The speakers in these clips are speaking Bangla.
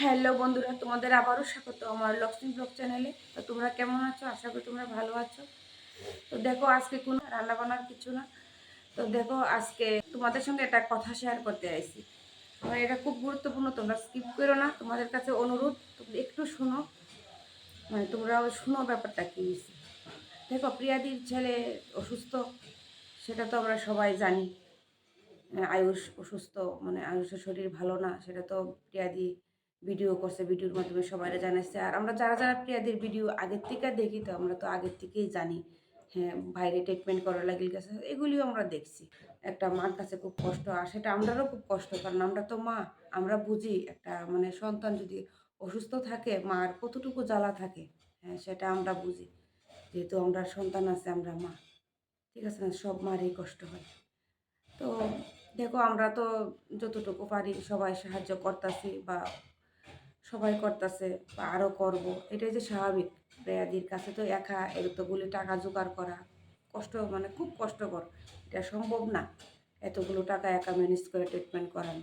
হ্যালো বন্ধুরা, তোমাদের আবারও স্বাগত আমার লক্ষ্মী ব্লগ চ্যানেলে। তো তোমরা কেমন আছো? আশা করি তোমরা ভালো আছো। তো দেখো, আজকে কোনো রান্না বান্নার কিছু না। তো দেখো, আজকে তোমাদের সঙ্গে একটা কথা শেয়ার করতে আইছি। আমার এটা খুব গুরুত্বপূর্ণ, তোমরা স্কিপ করো না। তোমাদের কাছে অনুরোধ একটু শোনো। মানে তোমরা শুনো ব্যাপারটা কী দেখো, প্রিয়াদির ছেলে অসুস্থ, সেটা তো আমরা সবাই জানি। আয়ুষ অসুস্থ মানে আয়ুষের শরীর ভালো না, সেটা তো প্রিয়াদি ভিডিও করছে, ভিডিওর মাধ্যমে সবাই জানাচ্ছে আর আমরা যারা যারা প্রিয়াদের ভিডিও আগের থেকে দেখি, তো আমরা তো আগের থেকেই জানি হ্যাঁ বাইরে ট্রিটমেন্ট করার লাগিল গেছে, এগুলিও আমরা দেখছি। একটা মার কাছে খুব কষ্ট, আর সেটা আমরারও খুব কষ্ট, কারণ আমরা তো মা, আমরা বুঝি একটা মানে সন্তান যদি অসুস্থ থাকে, মার কতটুকু জ্বালা থাকে হ্যাঁ সেটা আমরা বুঝি। যেহেতু আমরা সন্তান আছে, আমরা মা, ঠিক আছে না? সব মারই কষ্ট হয়। তো দেখো, আমরা তো যতটুকু পারি সবাই সাহায্য করতেছি বা সবাই করতেছে বা আরও করব। এটাই যে স্বাভাবিক বেয়াদির কাছে। তো একা এতগুলি টাকা জোগাড় করা কষ্ট মানে খুব কষ্টকর। এটা সম্ভব না এতগুলো টাকা একা ম্যানেজ করে ট্রিটমেন্ট করানো।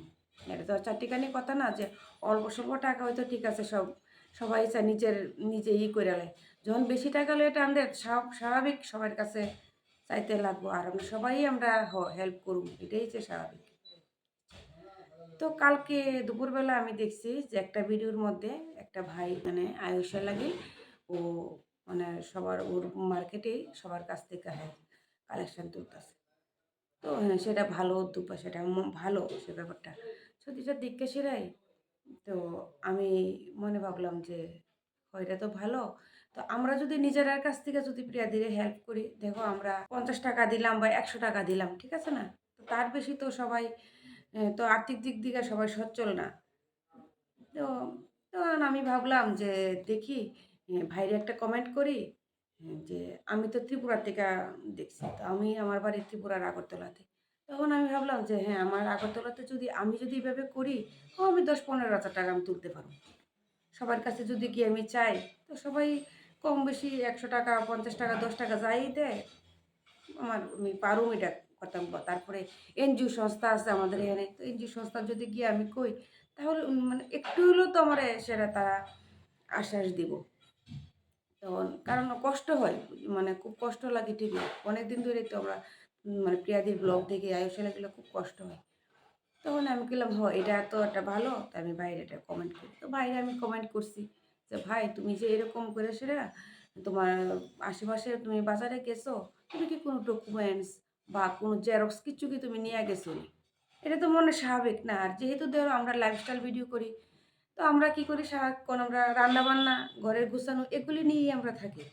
এটা তো চারটিখানি কথা না যে অল্প স্বল্প টাকা হয়তো ঠিক আছে, সব সবাই চায় নিজের নিজে ই করে নেয়। যখন বেশি টাকা হলে এটা আমাদের স্বাভ- স্বাভাবিক সবার কাছে চাইতে লাগবো। আর আমরা সবাই আমরা হেল্প করুন। এটাই যে স্বাভাবিক। তো কালকে দুপুরবেলা আমি দেখছি যে একটা ভিডিওর মধ্যে একটা ভাই মানে আয়ুষা লাগে ও মানে সবার ওর মার্কেটেই সবার কাছ থেকে হ্যাঁ কালেকশন তুলতেছে। তো হ্যাঁ সেটা ভালো উদ্যোগ সেটা ভালো সে ব্যাপারটা। সত্যিটা দিককে সেরাই তো আমি মনে ভাবলাম যে ও, এটা তো ভালো। তো আমরা যদি নিজেরার কাছ থেকে যদি প্রিয়া প্রিয়াদিরে হেল্প করি দেখো আমরা পঞ্চাশ টাকা দিলাম বা একশো টাকা দিলাম ঠিক আছে না? তো তার বেশি তো সবাই তো আর্থিক দিক থেকে সবাই সচ্ছল না। তো তখন আমি ভাবলাম যে দেখি আহ, ভাইরে একটা কমেন্ট করি যে আমি তো ত্রিপুরা থেকে দেখছি তো আমি আমার বাড়ি ত্রিপুরার আগরতলাতে। তখন আমি ভাবলাম যে হ্যাঁ আমার আগরতলাতে যদি আমি যদি এভাবে করি তো আমি দশ পনেরো হাজার টাকা আমি তুলতে পারব। সবার কাছে যদি গিয়ে আমি চাই তো সবাই কম বেশি একশো টাকা পঞ্চাশ টাকা দশ টাকা যাই দেয়। আমার আমি পারুম এটা করতাম তারপরে এনজিও সংস্থা আছে আমাদের এখানে। তো এনজিও সংস্থা যদি গিয়ে আমি কই তাহলে মানে একটু হলেও তো আমার সেটা তারা আশ্বাস দিব। তখন কারণ কষ্ট হয় মানে খুব কষ্ট লাগে ঠিকই অনেক দিন ধরেই তো আমরা মানে প্রিয়াদির ব্লগ দেখে আয়ুষে লাগলে খুব কষ্ট হয়। তখন আমি বললাম হ এটা তো একটা ভালো তাই আমি বাইরে এটা কমেন্ট করি। তো বাইরে আমি কমেন্ট করছি যে ভাই তুমি যে এরকম করে সেটা তোমার আশেপাশে তুমি বাজারে গেছো তুমি কি কোনো ডকুমেন্টস বা কোনো জেরক্স কিছু কি তুমি নিয়ে গেছো? এটা তো মনে স্বাভাবিক না। আর যেহেতু ধরো আমরা লাইফস্টাইল ভিডিও করি, তো আমরা কি করি সারাক্ষণ আমরা রান্নাবান্না, ঘরের গুছানো এগুলি নিয়েই আমরা থাকি।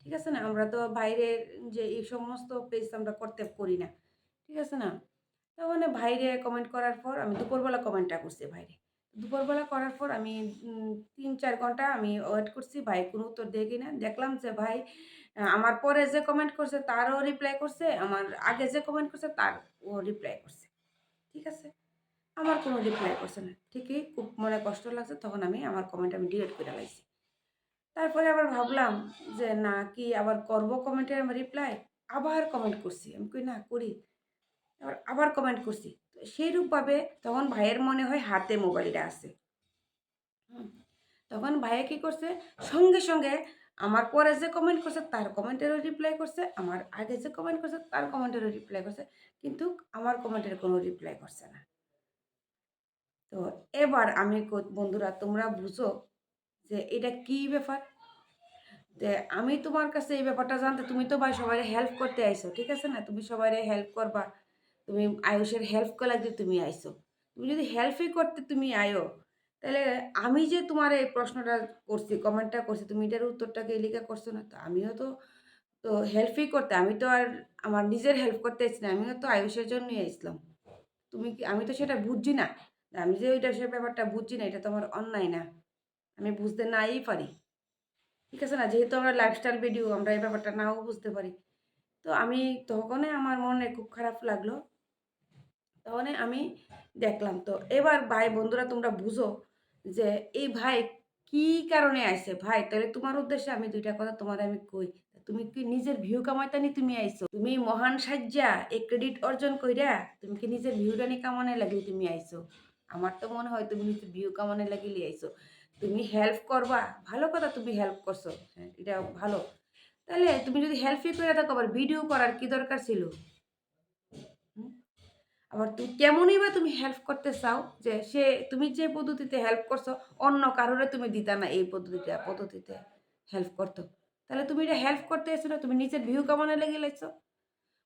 ঠিক আছে না? আমরা তো বাইরের যে এই সমস্ত পেজ আমরা করতে করি না। ঠিক আছে না? তো মানে ভাইরে কমেন্ট করার পর আমি দুপুরবেলা কমেন্টটা করছি ভাইরে দুপুরবেলা করার পর আমি তিন চার ঘণ্টা আমি ওয়েট করছি, ভাই কোনো উত্তর দেখি না দেখলাম যে ভাই আমার পরে যে কমেন্ট করছে, তারও রিপ্লাই করছে, আমার আগে যে কমেন্ট করছে, তার ও রিপ্লাই করছে। ঠিক আছে? আমার কোনো রিপ্লাই করছে না। ঠিকই খুব মনে কষ্ট লাগছে, তখন আমি আমার কমেন্ট আমি ডিলিট করে লাইছি। তারপরে আবার ভাবলাম যে, না, কি আবার করব কমেন্টের আমার রিপ্লাই আবার কমেন্ট করছি। আমি কই, না, করি। আবার আবার কমেন্ট করছি। তো সেইরূপভাবে তখন ভাইয়ের মনে হয় হাতে মোবাইলটা আছে। তখন ভাইয়া কি করছে, সঙ্গে সঙ্গে আমার পরে যে কমেন্ট করছে, তার কমেন্টেরও রিপ্লাই করছে, আমার আগে যে কমেন্ট করছে, তার কমেন্টেরও রিপ্লাই করছে, কিন্তু আমার কমেন্টের কোনো রিপ্লাই করছে না। তো এবার আমি বন্ধুরা, তোমরা বুঝো যে এটা কি ব্যাপার? যে আমি তোমার কাছে এই ব্যাপারটা জানতে, তুমি তো ভাই সবাই হেল্প করতে আইছো, ঠিক আছে না? তুমি সবাই হেল্প করবা, তুমি আয়ুষের হেল্প করা তুমি আইছো। তুমি যদি হেল্পই করতে তুমি আয়ো তাহলে আমি যে তোমার এই প্রশ্নটা করছি কমেন্টটা করছি, তুমি এটার উত্তরটাকে লিখে করছ না, তো আমিও তো তো হেল্পই করতে, আমি তো আর আমার নিজের হেল্প করতে এসেছি না, আমিও তো আয়ুষের জন্যই আসলাম তুমি কি, আমি তো সেটা বুঝছি না আমি যে ওইটা সে ব্যাপারটা বুঝছি না, এটা তো আমার অন্যায় না, আমি বুঝতে নাই পারি। ঠিক আছে না, যেহেতু আমরা লাইফস্টাইল ভিডিও আমরা এই ব্যাপারটা নাও বুঝতে পারি। তো আমি তখনই আমার মনে খুব খারাপ লাগল তখনই আমি দেখলাম, তো এবার ভাই বন্ধুরা তোমরা বুঝো যে, এই ভাই, কি কারণে আইছে? ভাই, তাহলে তোমার উদ্দেশ্যে আমি দুইটা কথা তোমার আমি কই। তুমি কি নিজের ভিউ কামাইতে নি তুমি আইছো? তুমি মহান সাজ্জা, এই ক্রেডিট অর্জন কইরা তুমি কি নিজের ভিউটা নি কামানে লাগলে তুমি আইছো? আমার তো মনে হয় তুমি নিচে ভিউ কামানে লাগি লিয়াইছো তুমি হেল্প করবা, ভালো কথা তুমি হেল্প করছ হ্যাঁ এটা ভালো। তাহলে তুমি যদি হেল্পই করে থাকো, আবার ভিডিও করার কি দরকার ছিল? আবার তুমি কেমনই বা তুমি হেল্প করতে চাও যে সে, তুমি যে পদ্ধতিতে হেল্প করছ, অন্য কারোরে তুমি দিতা না এই পদ্ধতিতে পদ্ধতিতে হেল্প করতো। তাহলে তুমি এটা হেল্প করতে এসো না, তুমি নিজের ভিউ কামানে লেগে লাইছো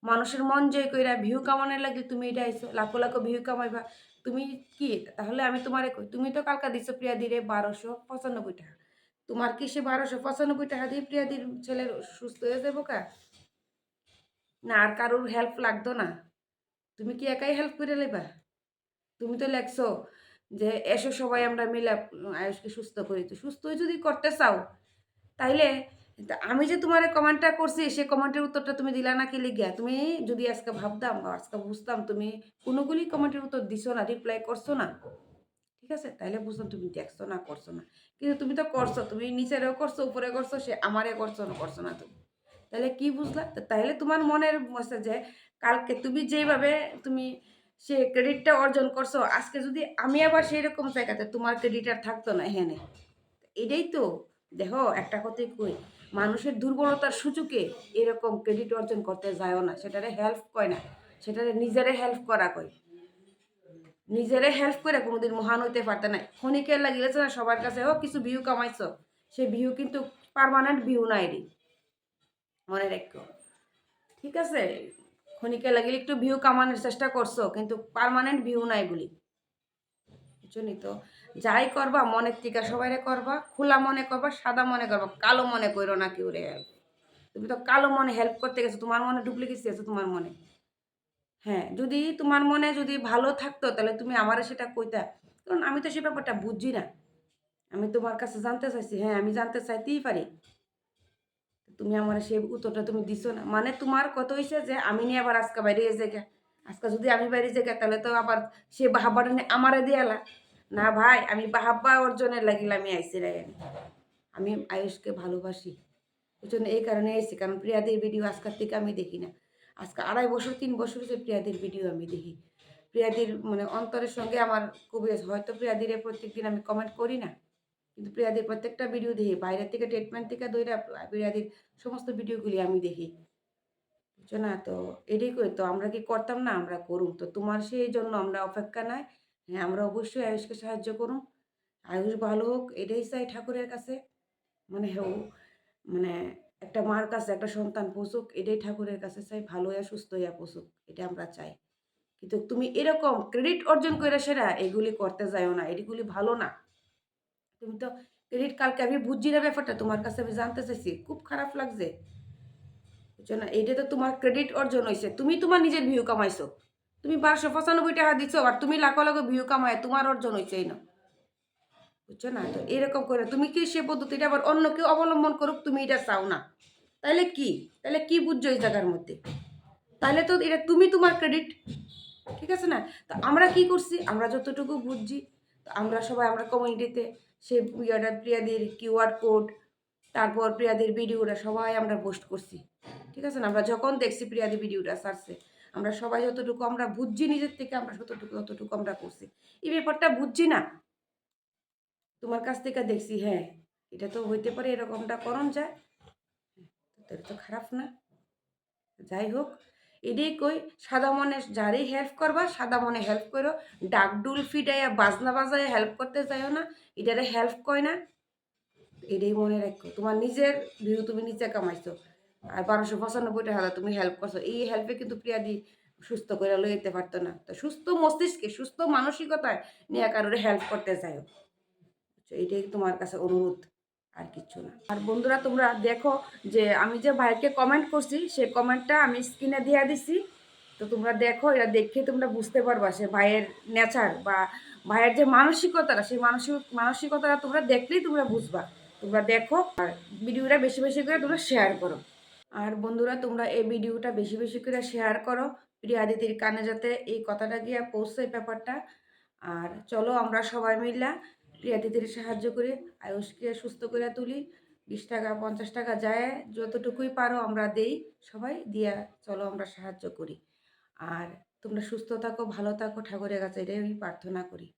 মানুষের মন জয় কইরা ভিউ কামানে লাগে তুমি এটা আইছো লাখো লাখো ভিউ কামাইবা। তুমি কি, তাহলে আমি তোমারে কই, তুমি তো কালকা দিছো প্রিয়া দিরে বারোশো পঁচানব্বই টাকা। তোমার কি সে বারোশো পঁচানব্বই টাকা দিয়ে প্রিয়াদির ছেলের সুস্থ হয়ে যাব কা? না, আর কারোর হেল্প লাগতো না। তুমি কি একাই হেল্প করে লেবা তুমি তো লেখছো যে এসো সবাই আমরা মিলে আয়ুষকে সুস্থ করি। তো সুস্থই যদি করতে চাও, তাইলে আমি যে তোমার কমেন্টটা করছি, সে কমেন্টের উত্তরটা তুমি দিলা না কি লিখিয়া তুমি যদি আজকে ভাবতাম বা আজকে বুঝতাম তুমি কোনোগুলি কমেন্টের উত্তর দিছো না রিপ্লাই করছ না, ঠিক আছে? তাইলে বুঝতাম তুমি দেখছ না, করছ না। কিন্তু তুমি তো করছ, তুমি নিচেরও করছ উপরে করছ, সে আমারে করছ না করছ না তুমি। তাহলে কি বুঝলা? তাহলে তোমার মনের মধ্যে যে কালকে তুমি যেভাবে তুমি সে ক্রেডিটটা অর্জন করছ, আজকে যদি আমি আবার সেই রকম জায়গাতে তোমার ক্রেডিট আর থাকতো না হ্যাঁ এটাই তো। দেখো, একটা কথাই কই, মানুষের দুর্বলতার সুযোগে এরকম ক্রেডিট অর্জন করতে যায়ও না, সেটারে হেল্প কয় না, সেটারে নিজেরে হেল্প করা কয়। নিজেরে হেল্প করে কোনোদিন মহান হইতে পারতে না ক্ষণিকের লাগিয়েছে না, সবার কাছে, ও, কিছু ভিউ কামাইছো? সে ভিউ কিন্তু পারমানেন্ট ভিউ নাই রে। মনে রেখো। ঠিক আছে? ক্ষণিকে লাগিলে একটু ভিউ কামানোর চেষ্টা করছ, কিন্তু পারমানেন্ট ভিউ নাই বলি। বুঝছনি তো? যাই করবা, মনের টিকা সবাইরে করবা, খোলা মনে করবা, সাদা মনে করবা, কালো মনে করো না কেউ রে। তুমি তো কালো মনে হেল্প করতে গেছো, তোমার মনে ডুপ্লিকেট আছে তোমার মনে। হ্যাঁ যদি তোমার মনে যদি ভালো থাকতো, তাহলে তুমি আমারে সেটা কইতা। কারণ আমি তো সে ব্যাপারটা বুঝি না। আমি তোমার কাছে জানতে চাইছি হ্যাঁ আমি জানতে চাইতেই পারি। তুমি আমার সেই উত্তরটা তুমি দিছো না। মানে তোমার কত হয়েছে যে আমি নিয়ে আবার আজকে বাইরে এসে গে আজকে যদি আমি বাইরে যাই তাহলে তো আবার সে বাহাব্বাটা নিয়ে আমারে দিয়ালা না ভাই, আমি বাহাব্বা অর্জনের লাগিলে আমি আইসি রে আমি আয়ুষকে ভালোবাসি। ওই জন্য এই কারণে এসেছি কারণ প্রিয়াদের ভিডিও আজকের থেকে আমি দেখি না। আজকে আড়াই বছর, তিন বছর যে প্রিয়াদের ভিডিও আমি দেখি। প্রিয়াদির মানে অন্তরের সঙ্গে আমার খুবই হয়তো প্রিয়াদিরে প্রত্যেকদিন আমি কমেন্ট করি না। কিন্তু প্রিয়াদির প্রত্যেকটা ভিডিও দেখি। বাইরের থেকে ট্রিটমেন্ট থেকে দইরা প্রিয়াদির সমস্ত ভিডিওগুলি আমি দেখি। বুঝছ না? তো এটাই করি। তো আমরা কি করতাম না? আমরা করুম। তো তোমার সেই জন্য আমরা অপেক্ষা নাই। হ্যাঁ আমরা অবশ্যই আয়ুষকে সাহায্য করুম। আয়ুষ ভালো হোক, এটাই চাই ঠাকুরের কাছে। মানে হেউ মানে একটা মার কাছে, একটা সন্তান পোষুক এটাই ঠাকুরের কাছে চাই। ভালো হইয়া, সুস্থ হইয়া পোষুক এটা আমরা চাই। কিন্তু তুমি এরকম ক্রেডিট অর্জন করে সেরা, এগুলি করতে যাও না। এগুলি ভালো না। তুমি তো ক্রেডিট কালকে আমি বুঝছি না ব্যাপারটা, তোমার কাছে আমি জানতে চাইছি, খুব খারাপ লাগছে। বুঝছ না এইটা তো তোমার ক্রেডিট অর্জন হয়েছে তুমি তোমার নিজের ভিউ কামাইছো। তুমি বারোশো পঁচানব্বই টাকা দিচ্ছ আর তুমি লাখো লাখো ভিউ কামায় তোমার অর্জন হয়েছে এই না। বুঝছ না তো এরকম করে, তুমি কি সে পদ্ধতিটা আবার অন্য কেউ অবলম্বন করুক, তুমি এটা চাও না। তাহলে কি? তাহলে কি বুঝছ এই জায়গার মধ্যে? তাহলে তো এটা তুমি তোমার ক্রেডিট ঠিক আছে না? তো আমরা কি করছি? আমরা যতটুকু বুঝছি আমরা সবাই, আমরা কমিউনিটিতে সে ইয়েটা প্রিয়াদির কিউআর কোড তারপর প্রিয়াদের ভিডিওটা সবাই আমরা পোস্ট করছি। ঠিক আছে না? আমরা যখন দেখছি প্রিয়াদের ভিডিওটা সারছে আমরা সবাই যতটুকু আমরা বুঝছি নিজের থেকে, আমরা যতটুকু ততটুকু আমরা করছি। এই ব্যাপারটা বুঝছি না। তোমার কাছ থেকে দেখছি হ্যাঁ এটা তো হইতে পারে এরকমটা করণ যায়। এটা তো খারাপ না। যাই হোক এটাই কই, সাদা মনে যারই হেল্প করবা, সাদা মনে হেল্প করো ডাক ডুল ফিটাইয়া বাজনা বাজায় হেল্প করতে চাইও না, এটারে হেল্প কয় না। এটাই মনে রাখো, তোমার নিজের ভিউ তুমি নিজে কামাইছো। আর বারোশো পঁচানব্বই টাকা তুমি হেল্প করছ, এই হেল্পে কিন্তু প্রিয়াদি সুস্থ করে লই যেতে পারতো না। তো সুস্থ মস্তিষ্কে, সুস্থ মানসিকতায় নিয়ে কারোর হেল্প করতে চাইও। এইটাই তোমার কাছে অনুরোধ। আর কিছু না। আর বন্ধুরা, তোমরা দেখো যে আমি যে ভাইকে কমেন্ট করছি সেই কমেন্টটা আমি স্ক্রিনে দিয়ে দিছি। তো তোমরা দেখো এটা দেখে তোমরা বুঝতে পারবা সে ভাইয়ের নেচার বা ভাইয়ের যে মানসিকতাটা, সেই মানসিক, মানসিকতাটা তোমরা দেখলেই তোমরা বুঝবা। তোমরা দেখো আর ভিডিওটা বেশি বেশি করে তোমরা শেয়ার করো। আর বন্ধুরা, তোমরা এই ভিডিওটা বেশি বেশি করে শেয়ার করো প্রিয়া দিদির কানে যাতে এই কথাটা গিয়ে পৌঁছে ব্যাপারটা। আর চলো আমরা সবাই মিলা প্রিয়া দিদির সাহায্য করে আয়ুষকে সুস্থ করে তুলি। বিশ টাকা, পঞ্চাশ টাকা যায়, যতটুকুই পারো আমরা দেই, সবাই দিয়া চলো আমরা সাহায্য করি। আর তোমরা সুস্থ থাকো, ভালো থাকো, ঠাকুরের কাছে এটাই আমি প্রার্থনা করি।